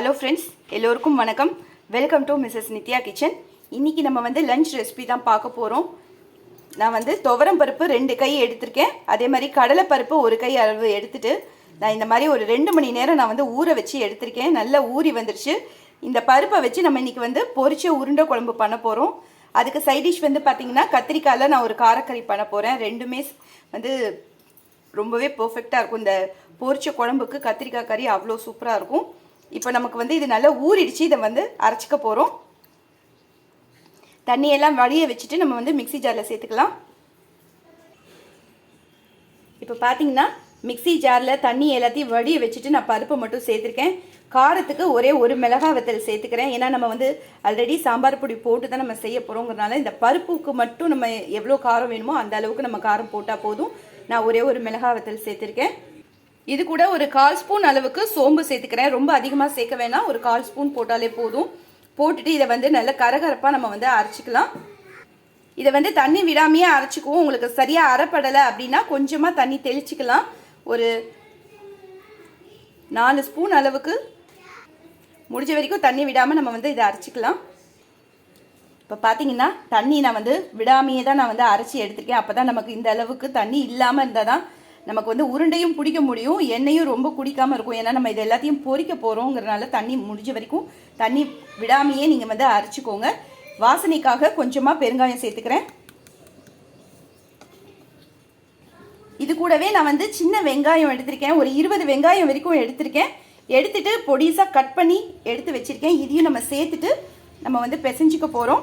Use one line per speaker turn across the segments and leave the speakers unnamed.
Hello friends எல்லோருக்கும் வணக்கம். Welcome to Mrs Nithya kitchen இன்றைக்கி நம்ம வந்து லஞ்ச் ரெசிபி தான் பார்க்க போகிறோம் நான் வந்து துவரம் பருப்பு ரெண்டு கை எடுத்திருக்கேன். அதே மாதிரி கடலை பருப்பு ஒரு கை அளவு எடுத்துகிட்டு நான் இந்த மாதிரி ஒரு ரெண்டு மணி நேரம் நான் வந்து ஊற வச்சு எடுத்திருக்கேன். நல்லா ஊறி வந்துருச்சு. இந்த பருப்பை வச்சு நம்ம இன்றைக்கி வந்து பொரிச்ச உருண்டை குழம்பு பண்ண போகிறோம் அதுக்கு சைட் டிஷ் வந்து பார்த்திங்கன்னா கத்திரிக்காயில் நான் ஒரு காரக்கறி பண்ண போகிறேன் ரெண்டுமே வந்து ரொம்பவே பர்ஃபெக்டாக இருக்கும். இந்த பொரிச்ச குழம்புக்கு கத்திரிக்காய் கறி அவ்வளோ சூப்பராக இருக்கும். இப்போ நமக்கு வந்து இது நல்லா ஊறிடுச்சு. இதை வந்து அரைச்சிக்க போகிறோம் தண்ணியெல்லாம் வடிய வச்சுட்டு நம்ம வந்து மிக்சி ஜாரில் சேர்த்துக்கலாம். இப்போ பார்த்தீங்கன்னா மிக்ஸி ஜாரில் தண்ணி எல்லாத்தையும் வடிய வச்சுட்டு நான் பருப்பை மட்டும் சேர்த்துருக்கேன். காரத்துக்கு ஒரே ஒரு மிளகா வத்தல் சேர்த்துக்கிறேன். ஏன்னா நம்ம வந்து ஆல்ரெடி சாம்பார் பொடி போட்டு தான் நம்ம செய்ய போகிறோங்கிறனால இந்த பருப்புக்கு மட்டும் நம்ம எவ்வளோ காரம் வேணுமோ அந்த அளவுக்கு நம்ம காரம் போட்டால் போதும். நான் ஒரே ஒரு மிளகா வத்தல் சேர்த்துருக்கேன். இது கூட ஒரு கால் ஸ்பூன் அளவுக்கு சோம்பு சேர்த்துக்கிறேன். ரொம்ப அதிகமாக சேர்க்க வேணாம். ஒரு கால் ஸ்பூன் போட்டாலே போதும். போட்டுட்டு இதை வந்து நல்ல கரகரப்பாக நம்ம வந்து அரைச்சிக்கலாம். இதை வந்து தண்ணி விடாமையே அரைச்சிக்குவோம். உங்களுக்கு சரியாக அரைப்படலை அப்படின்னா கொஞ்சமாக தண்ணி தெளிச்சிக்கலாம். ஒரு நாலு ஸ்பூன் அளவுக்கு முடிஞ்ச வரைக்கும் தண்ணி விடாமல் நம்ம வந்து இதை அரைச்சிக்கலாம். இப்போ பார்த்தீங்கன்னா தண்ணி நான் வந்து விடாமையே தான் நான் வந்து அரைச்சி எடுத்திருக்கேன். அப்போ தான் நமக்கு இந்த அளவுக்கு தண்ணி இல்லாமல் இருந்தால் தான் நமக்கு வந்து உருண்டையும் பிடிக்க முடியும் எண்ணெயும் ரொம்ப குடிக்காமல் இருக்கும். ஏன்னா நம்ம இது எல்லாத்தையும் பொறிக்க போகிறோங்கிறனால தண்ணி முடிஞ்ச வரைக்கும் தண்ணி விடாமையே நீங்கள் வந்து அரைச்சிக்கோங்க. வாசனைக்காக கொஞ்சமாக பெருங்காயம் சேர்த்துக்கிறேன். இது கூடவே நான் வந்து சின்ன வெங்காயம் எடுத்திருக்கேன். ஒரு இருபது வெங்காயம் வரைக்கும் எடுத்திருக்கேன். எடுத்துட்டு பொடிசாக கட் பண்ணி எடுத்து வச்சுருக்கேன். இதையும் நம்ம சேர்த்துட்டு நம்ம வந்து பிசைஞ்சிக்க போகிறோம்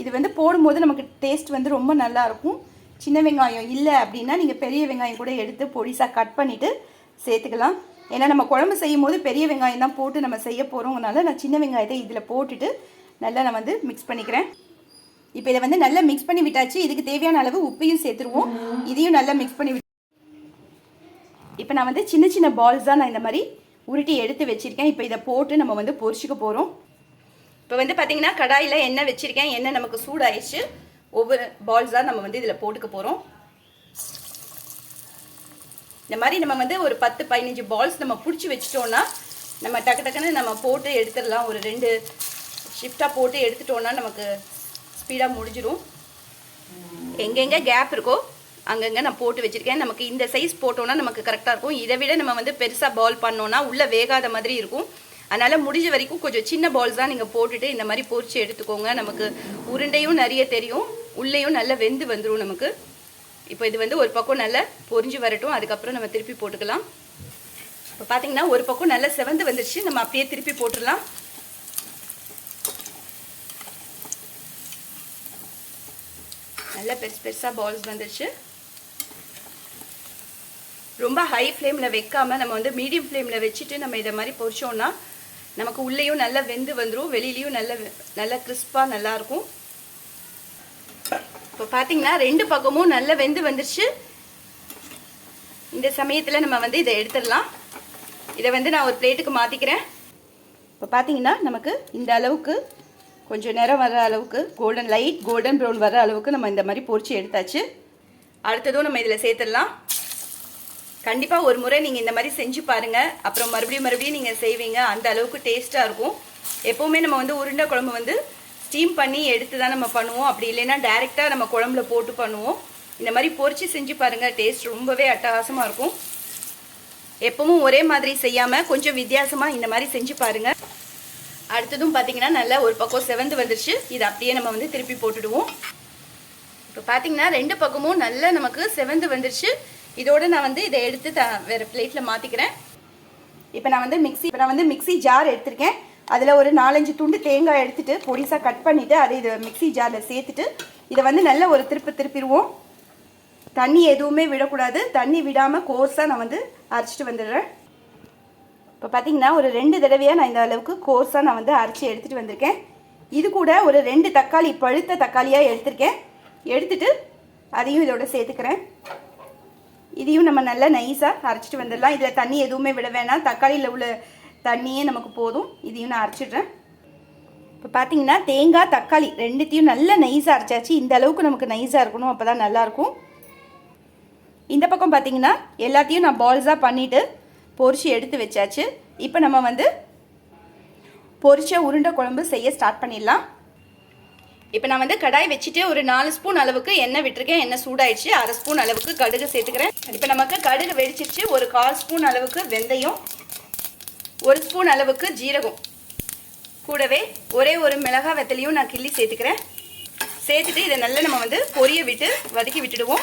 இது வந்து போடும்போது நமக்கு டேஸ்ட் வந்து ரொம்ப நல்லா இருக்கும். சின்ன வெங்காயம் இல்லை அப்படின்னா நீங்கள் பெரிய வெங்காயம் கூட எடுத்து பொடிசாக கட் பண்ணிவிட்டு சேர்த்துக்கலாம். ஏன்னா நம்ம குழம்பு செய்யும் போது பெரிய வெங்காயம் தான் போட்டு நம்ம செய்ய போகிறோங்கனால நான் சின்ன வெங்காயத்தை இதில் போட்டுட்டு நல்லா நான் வந்து மிக்ஸ் பண்ணிக்கிறேன். இப்போ இதை வந்து நல்லா மிக்ஸ் பண்ணி விட்டாச்சு. இதுக்கு தேவையான அளவு உப்பையும் சேர்த்துருவோம். இதையும் நல்லா மிக்ஸ் பண்ணி இப்போ நான் வந்து சின்ன சின்ன பால்ஸ் தான் நான் இந்த மாதிரி உருட்டி எடுத்து வச்சுருக்கேன். இப்போ இதை போட்டு நம்ம வந்து பொரிச்சிக்க போகிறோம் இப்போ வந்து பார்த்தீங்கன்னா கடாயில் எண்ணெய் வச்சுருக்கேன். எண்ணெய் நமக்கு சூடாயிடுச்சு. ஒவ்வொரு பால்ஸாக நம்ம வந்து இதில் போட்டுக்க போகிறோம் இந்த மாதிரி நம்ம வந்து ஒரு பத்து பதினஞ்சு பால்ஸ் நம்ம பிடிச்சி வச்சிட்டோன்னா நம்ம டக்கு டக்குன்னு நம்ம போட்டு எடுத்துடலாம். ஒரு ரெண்டு ஷிஃப்டாக போட்டு எடுத்துட்டோன்னா நமக்கு ஸ்பீடாக முடிஞ்சிடும் எங்கெங்கே கேப் இருக்கோ அங்கங்கே நான் போட்டு வச்சுருக்கேன். நமக்கு இந்த சைஸ் போட்டோன்னா நமக்கு கரெக்டாக இருக்கும். இதை விட நம்ம வந்து பெருசாக பால் பண்ணோன்னா உள்ளே வேகாத மாதிரி இருக்கும். அதனால் முடிஞ்ச வரைக்கும் கொஞ்சம் சின்ன பால்ஸ் தான் நீங்கள் போட்டுட்டு இந்த மாதிரி பொரிச்சு எடுத்துக்கோங்க. நமக்கு உருண்டையும் நிறைய தெரியும். உள்ளேயும் நல்லா வெந்து வந்துடும் நமக்கு. இப்போ இது வந்து ஒரு பக்கம் நல்லா பொரிஞ்சு வரட்டும் அதுக்கப்புறம் நம்ம திருப்பி போட்டுக்கலாம். இப்போ பார்த்தீங்கன்னா ஒரு பக்கம் நல்லா செவந்து வந்துருச்சு நம்ம அப்படியே திருப்பி போட்டுடலாம். நல்லா பெருசு பெருசாக பால்ஸ் வந்துருச்சு. ரொம்ப ஹை ஃப்ளேமில் வைக்காம நம்ம வந்து மீடியம் ஃப்ளேமில் வச்சுட்டு நம்ம இதை மாதிரி பொரிச்சோன்னா நமக்கு உள்ளேயும் நல்லா வெந்து வந்துடும் வெளியிலையும் நல்ல நல்லா கிறிஸ்பாக நல்லாயிருக்கும் இப்போ பார்த்தீங்கன்னா ரெண்டு பக்கமும் நல்லா வெந்து வந்துருச்சு. இந்த சமயத்தில் நம்ம வந்து இதை எடுத்துடலாம். இதை வந்து நான் ஒரு பிளேட்டுக்கு மாற்றிக்கிறேன் இப்போ பார்த்தீங்கன்னா நமக்கு இந்த அளவுக்கு கொஞ்சம் நேரம் வர அளவுக்கு கோல்டன் லைட் கோல்டன் ப்ரௌன் வர அளவுக்கு நம்ம இந்த மாதிரி பொறிச்சு எடுத்தாச்சு. அடுத்ததும் நம்ம இதில் சேர்த்துடலாம். கண்டிப்பாக ஒரு முறை நீங்கள் இந்த மாதிரி செஞ்சு பாருங்கள் அப்புறம் மறுபடியும் மறுபடியும் நீங்கள் செய்வீங்க. அந்த அளவுக்கு டேஸ்ட்டாக இருக்கும். எப்போவுமே நம்ம வந்து உருண்டை குழம்பு வந்து ஸ்டீம் பண்ணி எடுத்து தான் நம்ம பண்ணுவோம். அப்படி இல்லைன்னா டைரெக்டாக நம்ம குழம்புல போட்டு பண்ணுவோம். இந்த மாதிரி பொறிச்சு செஞ்சு பாருங்கள் டேஸ்ட் ரொம்பவே அட்டகாசமாக இருக்கும். எப்பவும் ஒரே மாதிரி செய்யாமல் கொஞ்சம் வித்தியாசமாக இந்த மாதிரி செஞ்சு பாருங்கள் அடுத்ததும் பார்த்தீங்கன்னா நல்லா ஒரு பக்கம் செவந்து வந்துருச்சு. இது அப்படியே நம்ம வந்து திருப்பி போட்டுடுவோம். இப்போ பார்த்தீங்கன்னா ரெண்டு பக்கமும் நல்லா நமக்கு செவந்து வந்துருச்சு. இதோட நான் வந்து இதை எடுத்து த வேறு பிளேட்டில் மாற்றிக்கிறேன் இப்போ நான் வந்து மிக்ஸி இப்போ நான் வந்து மிக்ஸி ஜார் எடுத்திருக்கேன். அதில் ஒரு நாலஞ்சு துண்டு தேங்காய் எடுத்துட்டு பொடிசாக கட் பண்ணிவிட்டு அதை இதை மிக்ஸி ஜாரில் சேர்த்துட்டு இதை வந்து நல்ல ஒரு திருப்பு திருப்பிடுவோம். தண்ணி எதுவுமே விடக்கூடாது. தண்ணி விடாமல் கோர்ஸாக நான் வந்து அரைச்சிட்டு வந்துடுறேன். இப்போ பார்த்தீங்கன்னா ஒரு ரெண்டு தடவையாக நான் இந்த அளவுக்கு கோர்ஸாக நான் வந்து அரைச்சி எடுத்துகிட்டு வந்திருக்கேன். இது கூட ஒரு ரெண்டு தக்காளி பழுத்த தக்காளியாக எடுத்திருக்கேன். எடுத்துட்டு அதையும் இதோட சேர்த்துக்கிறேன். இதையும் நம்ம நல்லா நைஸாக அரைச்சிட்டு வந்துடலாம். இதில் தண்ணி எதுவுமே விட வேணாம். தக்காளியில் உள்ள தண்ணியே நமக்கு போதும். இதையும் நான் அரைச்சிடுறேன். இப்போ பார்த்தீங்கன்னா தேங்காய் தக்காளி ரெண்டுத்தையும் நல்லா நைஸாக அரைச்சாச்சு. இந்த அளவுக்கு நமக்கு நைஸாக இருக்கணும். அப்போ தான் நல்லாயிருக்கும். இந்த பக்கம் பார்த்தீங்கன்னா எல்லாத்தையும் நான் பால்ஸாக பண்ணிவிட்டு பொரிச்சு எடுத்து வச்சாச்சு. இப்போ நம்ம வந்து பொரிச்ச உருண்டை குழம்பு செய்ய ஸ்டார்ட் பண்ணிடலாம். இப்போ நான் வந்து கடாய் வச்சுட்டு ஒரு நாலு ஸ்பூன் அளவுக்கு எண்ணெய் விட்டுருக்கேன். எண்ணெய் சூடாயிடுச்சு. அரை ஸ்பூன் அளவுக்கு கடுகு சேர்த்துக்கிறேன். இப்போ நமக்கு கடுகு வெடிச்சிருச்சு. ஒரு கால் ஸ்பூன் அளவுக்கு வெந்தயம். ஒரு ஸ்பூன் அளவுக்கு ஜீரகம். கூடவே ஒரே ஒரு மிளகாய் வெத்தலையும் நான் கிள்ளி சேர்த்துக்கிறேன். சேர்த்துட்டு இதை நல்லா நம்ம வந்து பொரிய விட்டு வதக்கி விட்டுடுவோம்.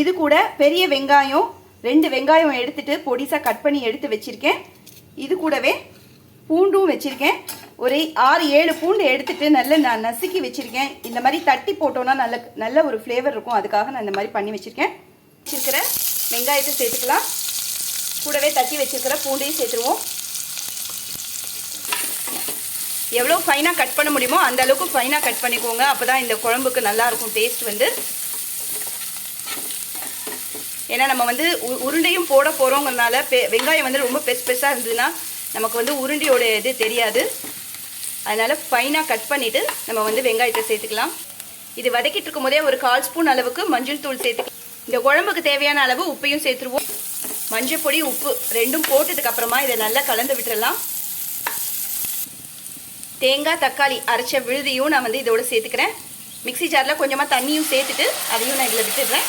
இது கூட பெரிய வெங்காயம் ரெண்டு வெங்காயம் எடுத்துட்டு பொடிசாக கட் பண்ணி எடுத்து வச்சுருக்கேன். இது கூடவே பூண்டும் வச்சுருக்கேன். ஒரு ஆறு ஏழு பூண்டு எடுத்துட்டு நல்லா நான் நசுக்கி வச்சுருக்கேன். இந்த மாதிரி தட்டி போட்டோன்னா நல்ல நல்ல ஒரு ஃப்ளேவர் இருக்கும். அதுக்காக நான் இந்த மாதிரி பண்ணி வச்சுருக்கேன். வச்சுருக்கிற வெங்காயத்தை சேர்த்துக்கலாம். கூடவே தட்டி வச்சுருக்கிற பூண்டையும் சேர்த்துருவோம். எவ்வளோ ஃபைனாக கட் பண்ண முடியுமோ அந்த அளவுக்கு ஃபைனாக கட் பண்ணிக்கோங்க. அப்போ தான் இந்த குழம்புக்கு நல்லாயிருக்கும் டேஸ்ட் வந்து. ஏன்னா நம்ம வந்து உ- உருண்டையும் போட போகிறோங்கிறதுனால பெ வெங்காயம் வந்து ரொம்ப பெஸ் பெருசாக இருந்ததுன்னா நமக்கு வந்து உருண்டையோட இது தெரியாது. அதனால் ஃபைனாக கட் பண்ணிவிட்டு நம்ம வந்து வெங்காயத்தை சேர்த்துக்கலாம். இது வதக்கிட்டு இருக்கும் போதே ஒரு கால் ஸ்பூன் அளவுக்கு மஞ்சள் தூள் சேர்த்து இந்த குழம்புக்கு தேவையான அளவு உப்பையும் சேர்த்துருவோம். மஞ்சள் பொடி உப்பு ரெண்டும் போட்டதுக்கு அப்புறமா இதை நல்லா கலந்து விட்டுறலாம். தேங்காய் தக்காளி அரைச்ச விழுதியும் நான் வந்து இதோட சேர்த்துக்கிறேன். மிக்ஸி ஜாரில் கொஞ்சமாக தண்ணியும் சேர்த்துட்டு அதையும் நான் இதில் விட்டுடுறேன்.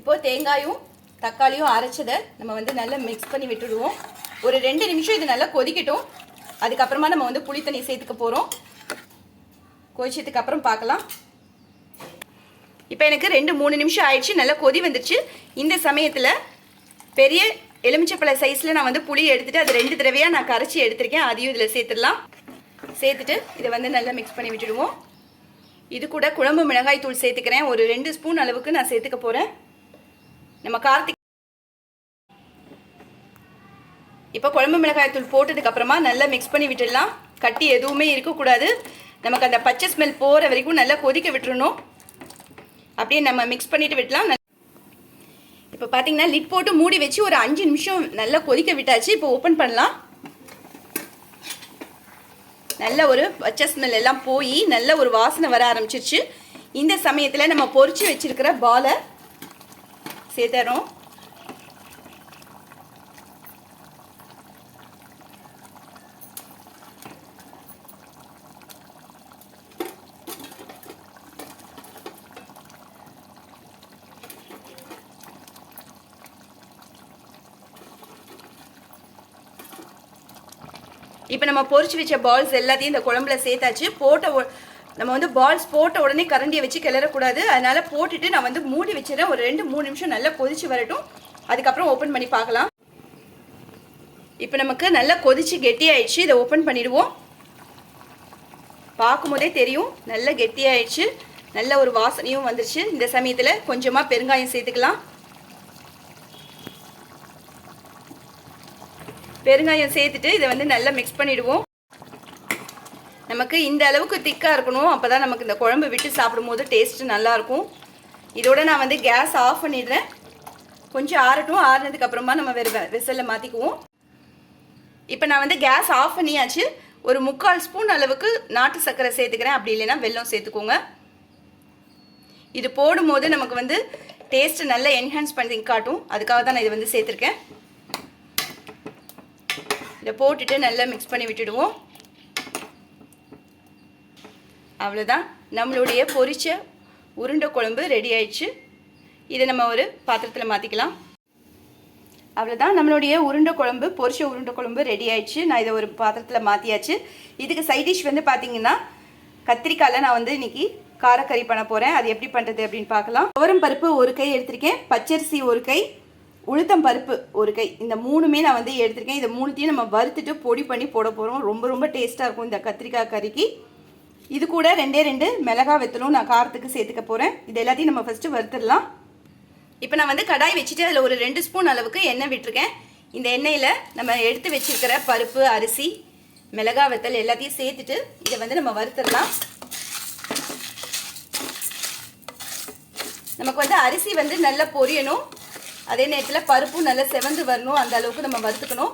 இப்போது தேங்காயும் தக்காளியும் அரைச்சதை நம்ம வந்து நல்லா மிக்ஸ் பண்ணி விட்டுடுவோம். ஒரு ரெண்டு நிமிஷம் இது நல்லா கொதிக்கட்டும். அதுக்கப்புறமா நம்ம வந்து புளி தண்ணி சேர்த்துக்க போகிறோம் கொதிச்சதுக்கு அப்புறம் பார்க்கலாம். இப்போ எனக்கு ரெண்டு மூணு நிமிஷம் ஆயிடுச்சு. நல்லா கொதி வந்துருச்சு. இந்த சமயத்தில் பெரிய எலுமிச்சப்பழ சைஸில் நான் வந்து புளி எடுத்துட்டு அது ரெண்டு தடவையாக நான் கரைச்சி எடுத்திருக்கேன். அதையும் இதில் சேர்த்துடலாம். சேர்த்துட்டு இதை வந்து நல்லா மிக்ஸ் பண்ணி விட்டுடுவோம். இது கூட குழம்பு மிளகாய் தூள் சேர்த்துக்கிறேன். ஒரு ரெண்டு ஸ்பூன் அளவுக்கு நான் சேர்த்துக்க போகிறேன் நம்ம கார்த்திக் இப்போ குழம்பு மிளகாய் தூள் போட்டதுக்கு அப்புறமா நல்லா மிக்ஸ் பண்ணி விட்டுடலாம். கட்டி எதுவுமே இருக்கக்கூடாது. நமக்கு அந்த பச்சை ஸ்மெல் போகிற வரைக்கும் நல்லா கொதிக்க விட்டுறணும். அப்படியே நம்ம மிக்ஸ் பண்ணிட்டு விடலாம் இப்போ பார்த்தீங்கன்னா லிட் போட்டு மூடி வச்சு ஒரு அஞ்சு நிமிஷம் நல்லா கொதிக்க விட்டாச்சு. இப்போ ஓப்பன் பண்ணலாம். நல்ல ஒரு பச்சை ஸ்மெல் எல்லாம் போய் நல்ல ஒரு வாசனை வர ஆரம்பிச்சிருச்சு. இந்த சமயத்தில் நம்ம பொறிச்சு வச்சிருக்கிற பாலை சேர்த்துறோம். இப்போ நம்ம பொறிச்சு வச்ச பால்ஸ் எல்லாத்தையும் இந்த குழம்புல சேர்த்தாச்சு. போட்ட உ- நம்ம வந்து பால்ஸ் போட்ட உடனே கரண்டியை வச்சு கிளறக்கூடாது. அதனால போட்டுட்டு நான் வந்து மூடி வச்சிடறேன். ஒரு ரெண்டு மூணு நிமிஷம் நல்லா கொதிச்சு வரட்டும். அதுக்கப்புறம் ஓப்பன் பண்ணி பார்க்கலாம். இப்போ நமக்கு நல்லா கொதிச்சு கெட்டி ஆயிடுச்சு இதை ஓப்பன் பண்ணிடுவோம். பார்க்கும்போதே தெரியும். நல்லா கெட்டி ஆயிடுச்சு நல்ல ஒரு வாசனையும் வந்துருச்சு. இந்த சமயத்தில் கொஞ்சமாக பெருங்காயம் சேர்த்துக்கலாம். பெருங்காயம் சேர்த்துட்டு இதை வந்து நல்லா மிக்ஸ் பண்ணிவிடுவோம் நமக்கு இந்த அளவுக்கு திக்காக இருக்கணும். அப்போ தான் நமக்கு இந்த குழம்பு விட்டு சாப்பிடும்போது டேஸ்ட்டு நல்லாயிருக்கும். இதோட நான் வந்து கேஸ் ஆஃப் பண்ணிடுறேன். கொஞ்சம் ஆறட்டும். ஆறுனதுக்கு அப்புறமா நம்ம வெறு வெசலில் மாற்றிக்குவோம் இப்போ நான் வந்து கேஸ் ஆஃப் பண்ணியாச்சு. ஒரு முக்கால் ஸ்பூன் அளவுக்கு நாட்டு சர்க்கரை சேர்த்துக்கிறேன். அப்படி இல்லைன்னா வெல்லம் சேர்த்துக்கோங்க. இது போடும்போது நமக்கு வந்து டேஸ்ட்டு நல்லா என்ஹான்ஸ் பண்ணி காட்டும். அதுக்காக தான் நான் இது வந்து சேர்த்துருக்கேன். இதை போட்டுட்டு நல்லா மிக்ஸ் பண்ணி விட்டுடுவோம். அவ்வளோதான் நம்மளுடைய பொரிச்ச உருண்டை குழம்பு ரெடி ஆயிடுச்சு. இதை நம்ம ஒரு பாத்திரத்தில் மாற்றிக்கலாம் அவ்வளோதான் நம்மளுடைய உருண்டை குழம்பு பொரிச்ச உருண்டை குழம்பு ரெடி ஆயிடுச்சு. நான் இதை ஒரு பாத்திரத்தில் மாற்றியாச்சு இதுக்கு சைட் டிஷ் வந்து பார்த்தீங்கன்னா கத்திரிக்காயில் நான் வந்து இன்னைக்கு காரக்கறி பண்ண போகிறேன் அது எப்படி பண்ணுறது அப்படின்னு பார்க்கலாம். துவரம் பருப்பு ஒரு கை எடுத்திருக்கேன். பச்சரிசி ஒரு கை. உளுத்தம் பருப்பு ஒரு கை. இந்த மூணுமே நான் வந்து எடுத்திருக்கேன். இந்த மூணுத்தையும் நம்ம வறுத்துட்டு பொடி பண்ணி போட போகிறோம் ரொம்ப ரொம்ப டேஸ்ட்டாக இருக்கும் இந்த கத்திரிக்காய் கறிக்கு. இது கூட ரெண்டே ரெண்டு மிளகா வெத்தலும் நான் காரத்துக்கு சேர்த்துக்க போகிறேன் இது எல்லாத்தையும் நம்ம ஃபஸ்ட்டு வறுத்துடலாம். இப்போ நான் வந்து கடாய் வச்சுட்டு அதில் ஒரு ரெண்டு ஸ்பூன் அளவுக்கு எண்ணெய் விட்டுருக்கேன். இந்த எண்ணெயில் நம்ம எடுத்து வச்சிருக்கிற பருப்பு அரிசி மிளகா வெத்தல் எல்லாத்தையும் சேர்த்துட்டு இதை வந்து நம்ம வறுத்துடலாம். நமக்கு வந்து அரிசி வந்து நல்லா பொரியணும். அதே நேரத்தில் பருப்பும் நல்லா செவந்து வரணும். அந்த அளவுக்கு நம்ம வறுத்துக்கணும்.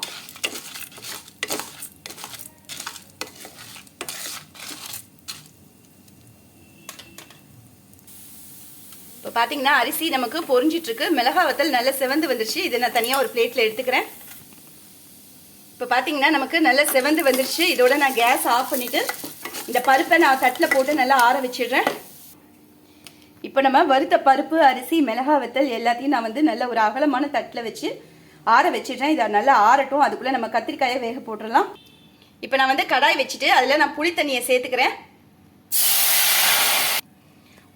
இப்போ பார்த்தீங்கன்னா அரிசி நமக்கு பொறிஞ்சிட்ருக்கு மிளகா வத்தல் நல்ல செவந்து வந்துருச்சு. இதை நான் தனியாக ஒரு பிளேட்டில் எடுத்துக்கிறேன். இப்போ பார்த்தீங்கன்னா நமக்கு நல்ல செவந்து வந்துருச்சு. இதோட நான் கேஸ் ஆஃப் பண்ணிட்டு இந்த பருப்பை நான் தட்டில் போட்டு நல்லா ஆற வச்சிடுறேன். இப்போ நம்ம வறுத்த பருப்பு அரிசி மிளகா வத்தல் எல்லாத்தையும் நான் வந்து நல்ல ஒரு அகலமான தட்டில் வச்சு ஆற வச்சிடுறேன். இதை நல்லா ஆறட்டும். அதுக்குள்ளே நம்ம கத்திரிக்காயை வேக போட்டுடலாம். இப்போ நான் வந்து கடாய் வச்சுட்டு அதில் நான் புளி தண்ணியை சேர்த்துக்கிறேன்.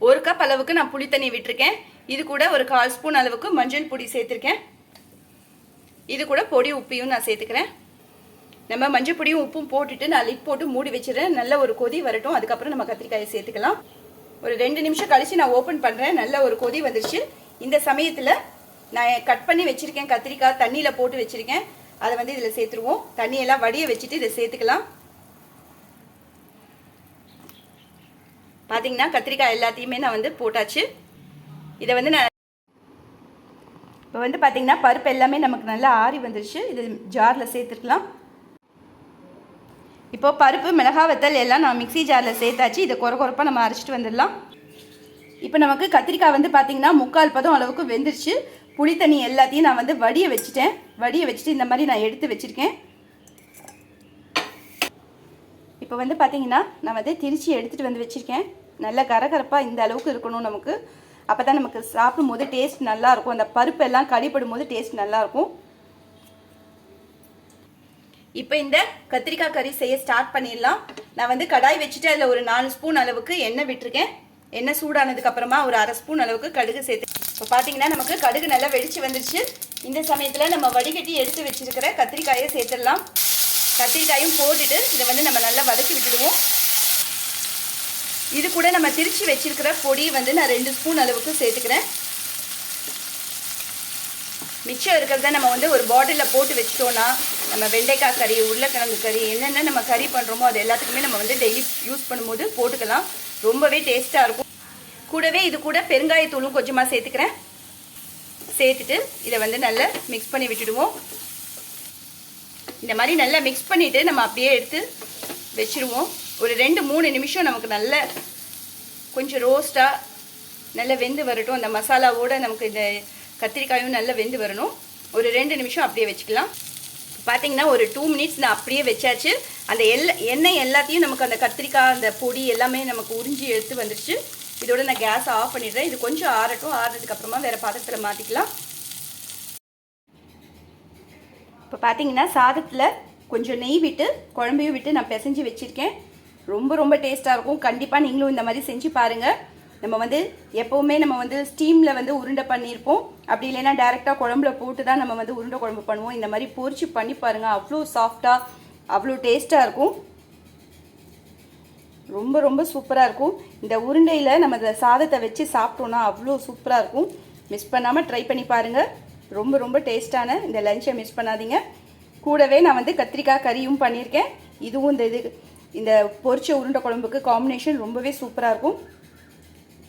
ஒரு கப் அளவுக்கு நான் புளி தண்ணி விட்டுருக்கேன். இது கூட ஒரு கால் ஸ்பூன் அளவுக்கு மஞ்சள் பொடி சேர்த்துருக்கேன். இது கூட பொடி உப்பையும் நான் சேர்த்துக்கிறேன். நம்ம மஞ்சள் பொடியும் உப்பும் போட்டுட்டு நான் லிப் போட்டு மூடி வச்சிடறேன். நல்ல ஒரு கொதி வரட்டும். அதுக்கப்புறம் நம்ம கத்திரிக்காயை சேர்த்துக்கலாம். ஒரு ரெண்டு நிமிஷம் கழிச்சு நான் ஓப்பன் பண்ணுறேன் நல்ல ஒரு கொதி வந்துருச்சு. இந்த சமயத்தில் நான் கட் பண்ணி வச்சுருக்கேன் கத்திரிக்காய் தண்ணியில் போட்டு வச்சுருக்கேன். அதை வந்து இதில் சேர்த்துருவோம். தண்ணியெல்லாம் வடிய வச்சுட்டு இதை சேர்த்துக்கலாம். பார்த்தீங்கன்னா கத்திரிக்காய் எல்லாத்தையுமே நான் வந்து போட்டாச்சு. இதை வந்து நான் இப்போ வந்து பார்த்தீங்கன்னா பருப்பு எல்லாமே நமக்கு நல்லா ஆறி வந்துருச்சு. இது ஜாரில் சேர்த்துக்கலாம் இப்போது பருப்பு மிளகா வத்தல் எல்லாம் நான் மிக்சி ஜாரில் சேர்த்தாச்சு. இதை குறை குறைப்பாக நம்ம அரைச்சிட்டு வந்துடலாம். இப்போ நமக்கு கத்திரிக்காய் வந்து பார்த்திங்கன்னா முக்கால் பதம் அளவுக்கு வெந்துருச்சு. புளி தண்ணி எல்லாத்தையும் நான் வந்து வடியை வச்சுட்டேன். வடியை வச்சுட்டு இந்த மாதிரி நான் எடுத்து வச்சுருக்கேன். இப்போ வந்து பார்த்திங்கன்னா நான் வந்து திருச்சி எடுத்துகிட்டு வந்து வச்சுருக்கேன். நல்லா கரகரப்பாக இந்த அளவுக்கு இருக்கணும் நமக்கு. அப்போ தான் நமக்கு சாப்பிடும் போது டேஸ்ட் நல்லாயிருக்கும் அந்த பருப்பு எல்லாம் கடிப்படும் போது டேஸ்ட் நல்லாயிருக்கும் இப்போ இந்த கத்திரிக்காய் கறி செய்ய ஸ்டார்ட் பண்ணிடலாம். நான் வந்து கடாய் வச்சுட்டு அதில் ஒரு நாலு ஸ்பூன் அளவுக்கு எண்ணெய் விட்டுருக்கேன். எண்ணெய் சூடானதுக்கு அப்புறமா ஒரு அரை ஸ்பூன் அளவுக்கு கடுகு சேர்த்து இப்போ பார்த்தீங்கன்னா நமக்கு கடுகு நல்லா வெடிச்சு வந்துருச்சு. இந்த சமயத்தில் நம்ம வடிகட்டி எடுத்து வச்சிருக்கிற கத்திரிக்காயை சேர்த்துடலாம். கத்திரிக்காயும் போட்டுட்டு இதை வந்து நம்ம நல்லா வதக்கி விட்டுடுவோம். இது கூட நம்ம திரிச்சு வச்சிருக்கிற பொடி வந்து நான் ரெண்டு ஸ்பூன் அளவுக்கு சேர்த்துக்கிறேன். மிச்சம் இருக்கிறத நம்ம வந்து ஒரு பாட்டிலில் போட்டு வச்சிட்டோன்னா நம்ம வெண்டைக்காய் கறி உருளைக்கிழங்கு கறி என்னென்ன நம்ம கறி பண்ணுறோமோ அது எல்லாத்துக்குமே நம்ம வந்து டெய்லி யூஸ் பண்ணும்போது போட்டுக்கலாம். ரொம்பவே டேஸ்ட்டாக இருக்கும். கூடவே இது கூட பெருங்காயத்தூளும் கொஞ்சமாக சேர்த்துக்கிறேன். சேர்த்துட்டு இதை வந்து நல்லா மிக்ஸ் பண்ணி விட்டுடுவோம். இந்த மாதிரி நல்லா மிக்ஸ் பண்ணிவிட்டு நம்ம அப்படியே எடுத்து வச்சுருவோம். ஒரு ரெண்டு மூணு நிமிஷம் நமக்கு நல்ல கொஞ்சம் ரோஸ்ட்டாக நல்லா வெந்து வரட்டும். அந்த மசாலாவோட நமக்கு இந்த கத்திரிக்காயும் நல்லா வெந்து வரணும். ஒரு ரெண்டு நிமிஷம் அப்படியே வச்சுக்கலாம். பார்த்தீங்கன்னா ஒரு டூ மினிட்ஸ் நான் அப்படியே வச்சாச்சு. அந்த எல்ல எண்ணெய் எல்லாத்தையும் நமக்கு அந்த கத்திரிக்காய் அந்த பொடி எல்லாமே நமக்கு உறிஞ்சி எடுத்து வந்துடுச்சு இதோட நான் கேஸ் ஆஃப் பண்ணிடுறேன். இது கொஞ்சம் ஆறட்டும். ஆறுறதுக்கப்புறமா வேறு பாத்திரத்தில் மாற்றிக்கலாம் இப்போ பார்த்தீங்கன்னா சாதத்தில் கொஞ்சம் நெய் விட்டு குழம்பையும் விட்டு நான் பிசைஞ்சு வச்சுருக்கேன். ரொம்ப ரொம்ப டேஸ்ட்டாக இருக்கும். கண்டிப்பாக நீங்களும் இந்த மாதிரி செஞ்சு பாருங்கள் நம்ம வந்து எப்போவுமே நம்ம வந்து ஸ்டீமில் வந்து உருண்டை பண்ணியிருப்போம் அப்படி இல்லைன்னா டேரெக்டாக குழம்புல போட்டு தான் நம்ம வந்து உருண்டை குழம்பு பண்ணுவோம். இந்த மாதிரி பொரிச்சு பண்ணி பாருங்கள் அவ்வளோ சாஃப்டாக அவ்வளோ டேஸ்ட்டாக இருக்கும். ரொம்ப ரொம்ப சூப்பராக இருக்கும். இந்த உருண்டையில் நம்ம இந்த சாதத்தை வச்சு சாப்பிட்டோன்னா அவ்வளோ சூப்பராக இருக்கும். மிஸ் பண்ணாமல் ட்ரை பண்ணி பாருங்கள் ரொம்ப ரொம்ப டேஸ்ட்டான இந்த லஞ்சை மிஸ் பண்ணாதீங்க. கூடவே நான் வந்து கத்திரிக்காய் கறியும் பண்ணியிருக்கேன் இதுவும் இந்த இது இந்த பொரிச்ச உருண்டை குழம்புக்கு காம்பினேஷன் ரொம்பவே சூப்பராக இருக்கும்.